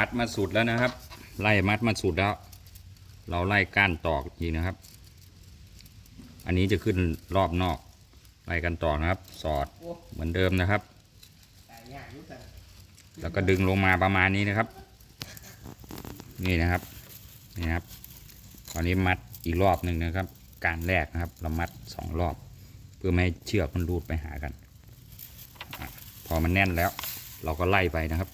มัดมาสุดแล้วนะครับ ไล่มัดมาสุดแล้ว เราไล่ก้านตอกอีกนะครับ อันนี้จะขึ้นรอบนอก ไล่กันตอกนะครับ สอดเหมือนเดิมนะครับ แล้วก็ดึงลงมาประมาณนี้นะครับ นี่นะครับนี่นะครับตอนนี้มัดอีกรอบหนึ่งนะครับ การแรกนะครับ เรามัดสองรอบ เพื่อไม่ให้เชือกมันรูดไปหากัน พอมันแน่นแล้ว เราก็ไล่ไปนะครับ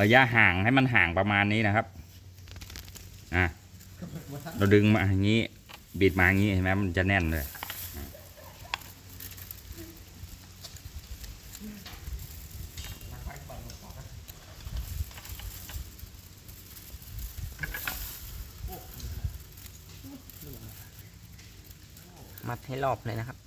ระยะห่างให้มันห่างประมาณนี้นะครับ อะ เราดึงมาอย่างนี้ บิดมาอย่างนี้เห็นไหมมันจะแน่นเลยมัดให้รอบเลยนะครับ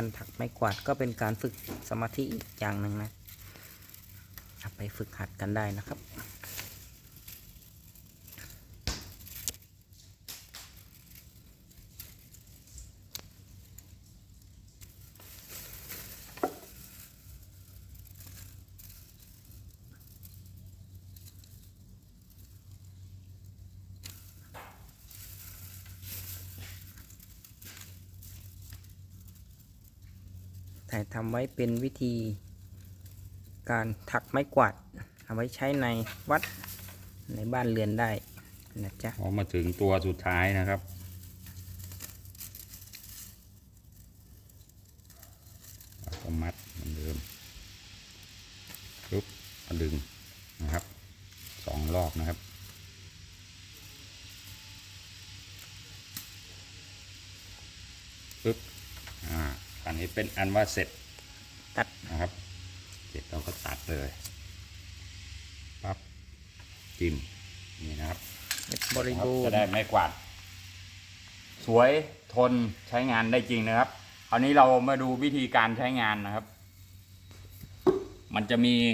การถักไม้กวาดก็เป็นการฝึกสมาธิอีกอย่างหนึ่งนะไปฝึกหัดกันได้นะครับ ทำไว้เป็นวิธี การถักไม้กวาดเอาไว้ใช้ในวัดในบ้านเรือนได้นะจ๊ะพอมาถึงตัวสุดท้ายนะครับก็มัดเหมือนเดิมปุ๊บดึงนะครับสองรอบนะครับปุ๊บ อันนี้เป็นอันว่าเสร็จตัดนะครับ เสร็จเราก็ตัดเลยปั๊บจิ้มนี่นะครับเม็ดบริบูรจะณ์ได้ไม่กวาด สวยทนใช้งานได้จริงนะครับคราวนี้เรามาดูวิธีการใช้งานนะครับ มันจะมี